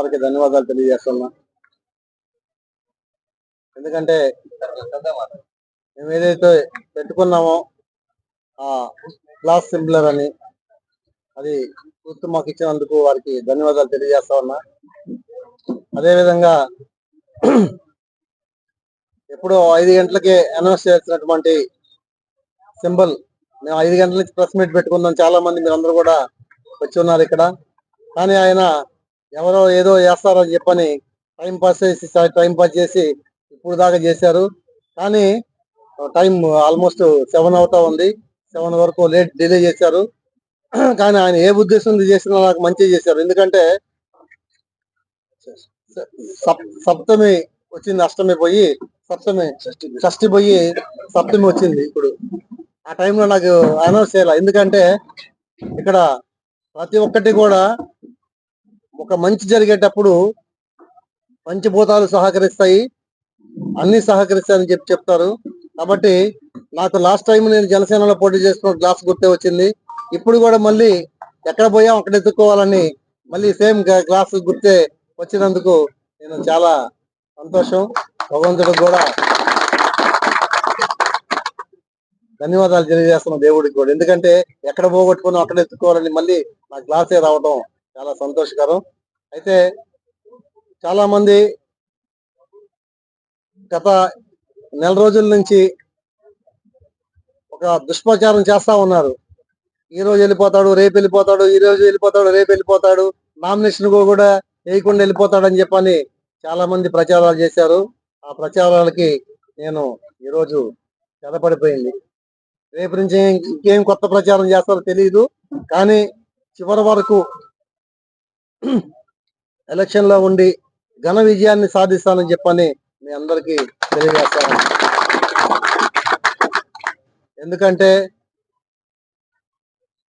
వారికి ధన్యవాదాలు తెలియజేస్తున్నా. ఎందుకంటే మేము ఏదైతే పెట్టుకున్నామో ఆ క్లాస్ సింపులర్ అని అది గుర్తు మాకు ఇచ్చినందుకు వారికి ధన్యవాదాలు తెలియజేస్తా ఉన్నా. అదేవిధంగా ఎప్పుడో ఐదు గంటలకే అనౌన్స్ చేసినటువంటి సింబల్ మేము ఐదు గంటల నుంచి ప్రెస్ మీట్ పెట్టుకుందాం. చాలా మంది మీరు అందరూ కూడా వచ్చి ఉన్నారు ఇక్కడ. కానీ ఆయన ఎవరో ఏదో చేస్తారని చెప్పని టైం పాస్ చేసి టైం పాస్ చేసి ఇప్పుడు దాకా చేశారు. కానీ టైం ఆల్మోస్ట్ సెవెన్ అవుతా ఉంది. సెవెన్ వరకు లేట్ డిలే చేశారు. కానీ ఆయన ఏ ఉద్దేశం చేసినా నాకు మంచి చేశారు. ఎందుకంటే సప్- సప్తమి వచ్చింది అష్టమి పోయి సప్తమి షష్టి పోయి సప్తమి వచ్చింది ఇప్పుడు. ఆ టైంలో నాకు అనౌన్స్ చేయాలి. ఎందుకంటే ఇక్కడ ప్రతి ఒక్కటి కూడా ఒక మంచి జరిగేటప్పుడు పంచభూతాలు సహకరిస్తాయి. అన్ని సహకరిస్తాయని చెప్పి చెప్తారు. కాబట్టి నాకు లాస్ట్ టైం నేను జనసేనలో పోటీ చేసుకున్న గ్లాస్ గుర్తే వచ్చింది. ఇప్పుడు కూడా మళ్ళీ ఎక్కడ పోయాం అక్కడ ఎత్తుక్కోవాలని మళ్ళీ సేమ్ గ్లాస్ గుర్తే వచ్చినందుకు నేను చాలా సంతోషం. భగవంతుడు కూడా ధన్యవాదాలు తెలియజేస్తున్న దేవుడికి కూడా. ఎందుకంటే ఎక్కడ పోగొట్టుకున్నాం అక్కడ ఎత్తుకోవాలని మళ్ళీ నా గ్లాసే రావడం చాలా సంతోషకరం. అయితే చాలా మంది గత నెల రోజుల నుంచి ఒక దుష్ప్రచారం చేస్తా ఉన్నారు. ఈ రోజు వెళ్ళిపోతాడు రేపు వెళ్ళిపోతాడు ఈ రోజు వెళ్ళిపోతాడు రేపు వెళ్ళిపోతాడు నామినేషన్ కూడా వేయకుండా వెళ్ళిపోతాడని చెప్పని చాలా మంది ప్రచారాలు చేశారు. ఆ ప్రచారాలకి నేను ఈరోజు చెదపడిపోయింది రేపు నుంచి ఇంకేం కొత్త ప్రచారం చేస్తారో తెలియదు కానీ చివరి వరకు ఎలక్షన్లో ఉండి ఘన విజయాన్ని సాధిస్తానని చెప్పని మీ అందరికీ తెలియజేస్తాను. ఎందుకంటే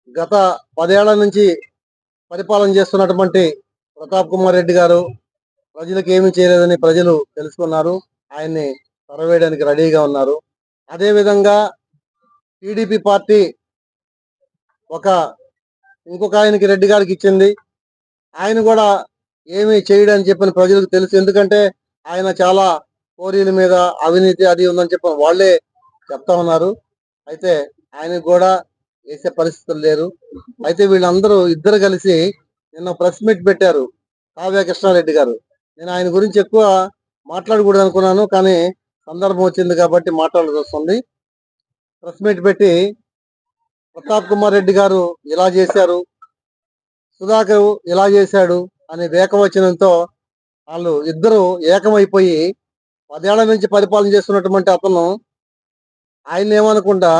గత పదేళ్ళ నుంచి పరిపాలన చేస్తున్నటువంటి ప్రతాప్ కుమార్ రెడ్డి గారు ప్రజలకు ఏమి చేయలేదని ప్రజలు తెలుసుకున్నారు. ఆయన్ని తరవేయడానికి రెడీగా ఉన్నారు. అదేవిధంగా టీడీపీ పార్టీ ఒక ఇంకొక ఆయనకి రెడ్డి గారికి ఇచ్చింది. ఆయన కూడా ఏమీ చేయడని చెప్పిన ప్రజలకు తెలుసు. ఎందుకంటే ఆయన చాలా కోరీల మీద అవినీతి అది ఉందని చెప్పి వాళ్ళే చెప్తా ఉన్నారు. అయితే ఆయనకు కూడా వేసే పరిస్థితులు లేరు. అయితే వీళ్ళందరూ ఇద్దరు కలిసి నిన్న ప్రెస్ మీట్ పెట్టారు కావ్య కృష్ణారెడ్డి గారు. నేను ఆయన గురించి ఎక్కువ మాట్లాడకూడదు అనుకున్నాను కానీ సందర్భం వచ్చింది కాబట్టి మాట్లాడాల్సి వస్తుంది. ప్రెస్ మీట్ పెట్టి ప్రతాప్ కుమార్ రెడ్డి గారు ఇలా చేశారు. సుధాకర్ ఇలా చేశాడు అనే ఏకవచనంతో వాళ్ళు ఇద్దరు ఏకమైపోయి పదేళ్ళ నుంచి పరిపాలన చేస్తున్నటువంటి అతను ఆయన ఏమనకుండా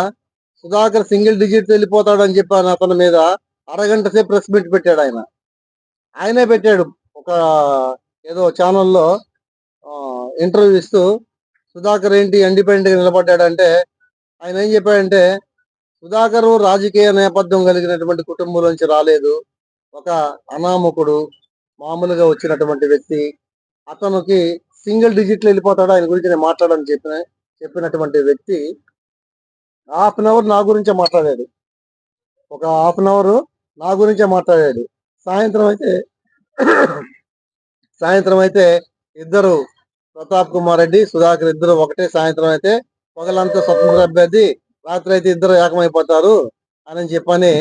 సుధాకర్ సింగిల్ డిజిట్ వెళ్ళిపోతాడు అని చెప్పాను అతని మీద అరగంట సేపు ప్రెస్ మీట్ పెట్టాడు ఆయన. ఆయనే పెట్టాడు ఒక ఏదో ఛానల్లో ఇంటర్వ్యూ ఇస్తూ సుధాకర్ ఏంటి ఇండిపెండెంట్గా నిలబడ్డాడంటే ఆయన ఏం చెప్పాడంటే సుధాకర్ రాజకీయ నేపథ్యం కలిగినటువంటి కుటుంబం నుంచి రాలేదు ఒక అనామకుడు మామూలుగా వచ్చినటువంటి వ్యక్తి అతనికి సింగిల్ డిజిట్లు వెళ్ళిపోతాడు? ఆయన గురించి నేను మాట్లాడని చెప్పిన చెప్పినటువంటి వ్యక్తి హాఫ్ అన్ అవర్ నా గురించే మాట్లాడాడు. ఒక హాఫ్ అన్ అవర్ నా గురించే మాట్లాడాడు. సాయంత్రం అయితే సాయంత్రం అయితే ఇద్దరు ప్రతాప్ కుమార్ రెడ్డి సుధాకర్ ఇద్దరు ఒకటే. సాయంత్రం అయితే పగలంతా స్వతంత్ర అభ్యర్థి రాత్రి అయితే ఇద్దరు ఏకమైపోతారు అని చెప్పని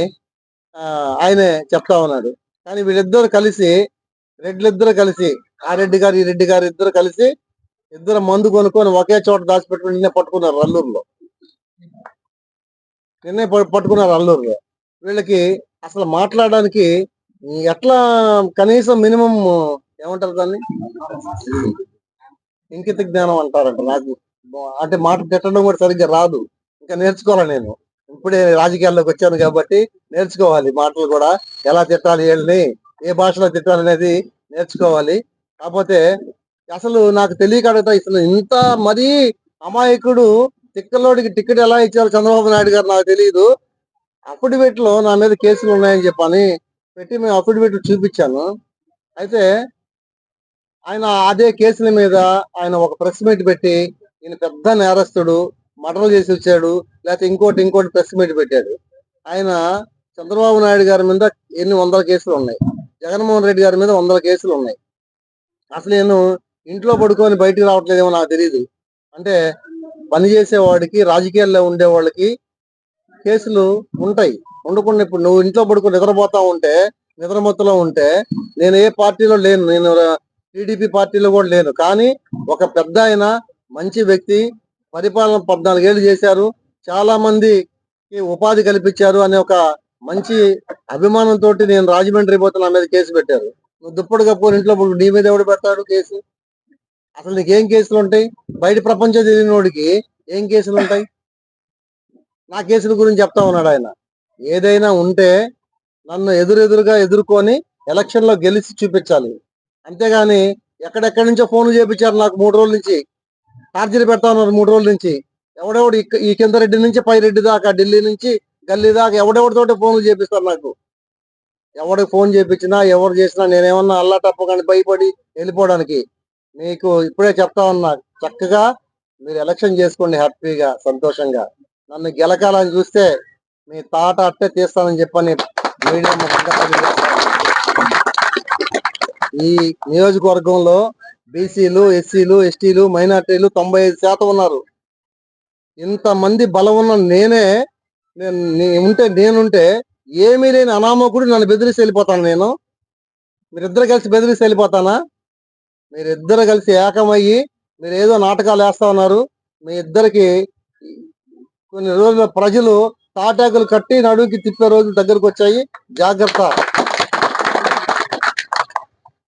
ఆయనే చెప్తా ఉన్నాడు. కానీ వీళ్ళిద్దరు కలిసి రెడ్లిద్దరు కలిసి ఆ రెడ్డి గారు ఈ రెడ్డి గారు ఇద్దరు కలిసి ఇద్దరు మందు కొనుక్కొని ఒకే చోట దాచిపెట్టుకుని నిన్నే పట్టుకున్నారు అల్లూరులో. నిన్నే పట్టుకున్నారు అల్లూరులో. వీళ్ళకి అసలు మాట్లాడడానికి ఎట్లా కనీసం మినిమం ఏమంటారు దాన్ని? ఇంకిత జ్ఞానం అంటారంట నాకు. అంటే మాట తిట్టడం కూడా సరిగ్గా రాదు. ఇంకా నేర్చుకోవాలి నేను? ఇప్పుడే రాజకీయాల్లోకి వచ్చాను కాబట్టి నేర్చుకోవాలి మాటలు కూడా. ఎలా తిట్టాలి వీళ్ళని ఏ భాషలో తిట్టాలి అనేది నేర్చుకోవాలి. కాకపోతే అసలు నాకు తెలియక అడుగుతా ఇసలు ఇంత మరీ అమాయకుడు తిక్కలోడికి టికెట్ ఎలా ఇచ్చారు చంద్రబాబు నాయుడు గారు నాకు తెలియదు అఫిడవిట్లో నా మీద కేసులు ఉన్నాయని చెప్పని పెట్టి మేము అఫిడవిట్ చూపించాను. అయితే ఆయన అదే కేసుల మీద ఆయన ఒక ప్రెస్ మీట్ పెట్టి ఈయన పెద్ద నేరస్తుడు మర్డర్ చేసి వచ్చాడు లేకపోతే ఇంకోటి ఇంకోటి ప్రెస్ మీట్ పెట్టాడు. ఆయన చంద్రబాబు నాయుడు గారి మీద ఎన్ని వందల కేసులు ఉన్నాయి? జగన్మోహన్ రెడ్డి గారి మీద వందల కేసులు ఉన్నాయి. అసలు నేను ఇంట్లో పడుకొని బయటికి రావట్లేదేమో నాకు తెలియదు అంటే పని చేసేవాడికి రాజకీయాల్లో ఉండేవాళ్ళకి కేసులు ఉంటాయి. ఉండకుండా ఇప్పుడు నువ్వు ఇంట్లో పడుకుని నిద్రపోతా ఉంటే నిద్రమత్తులో ఉంటే నేను ఏ పార్టీలో లేను. నేను టీడీపీ పార్టీలో కూడా లేను. కానీ ఒక పెద్ద ఆయన మంచి వ్యక్తి పరిపాలన పద్నాలుగేళ్ళు చేశారు. చాలా మందికి ఉపాధి కల్పించారు అనే ఒక మంచి అభిమానంతో నేను రాజమండ్రి పోతే నా మీద కేసు పెట్టారు. నువ్వు దుప్పటి కప్పుకొని ఇంట్లో నీ మీద ఎవడు పెడతాడు కేసు? అసలు నీకేం కేసులు ఉంటాయి? బయట ప్రపంచం తెలియనోడికి ఏం కేసులు ఉంటాయి? నా కేసుల గురించి చెప్తా ఉన్నాడు ఆయన. ఏదైనా ఉంటే నన్ను ఎదురెదురుగా ఎదుర్కొని ఎలక్షన్లో గెలిచి చూపించాలి. అంతేగాని ఎక్కడెక్కడి నుంచో ఫోన్లు చేపించారు నాకు మూడు రోజుల నుంచి. టార్చర్ పెడతా ఉన్నారు మూడు రోజుల నుంచి. ఎవడెవడు ఈ కింద రెడ్డి నుంచి పై రెడ్డి దాకా ఢిల్లీ నుంచి గల్లీ దాకా ఎవడెవడితోటి ఫోన్లు చేపిస్తారు నాకు? ఎవడికి ఫోన్ చేపించినా ఎవరు చేసినా నేనేమన్నా అల్లా తప్పగాని భయపడి వెళ్ళిపోవడానికి. మీకు ఇప్పుడే చెప్తా ఉన్నా చక్కగా మీరు ఎలక్షన్ చేసుకోండి హ్యాపీగా సంతోషంగా. నన్ను గెలకాలని చూస్తే మీ తాట అట్టే తీస్తానని చెప్పని మీడియా ఈ నియోజకవర్గంలో బీసీలు ఎస్సీలు ఎస్టీలు మైనార్టీలు తొంభై ఐదు శాతం ఉన్నారు. ఇంతమంది బలం ఉన్న నేనే నేను ఉంటే నేనుంటే ఏమీ లేని అనామకుడు నన్ను బెదిరిసి వెళ్ళిపోతాను నేను. మీరిద్దరు కలిసి బెదిరిసి వెళ్ళిపోతానా? మీరిద్దరు కలిసి ఏకమయ్యి మీరు ఏదో నాటకాలు వేస్తా ఉన్నారు. మీ ఇద్దరికి కొన్ని రోజుల ప్రజలు తాటాకులు కట్టి నడువుకి తిప్పే రోజులు దగ్గరకు వచ్చాయి. జాగ్రత్త.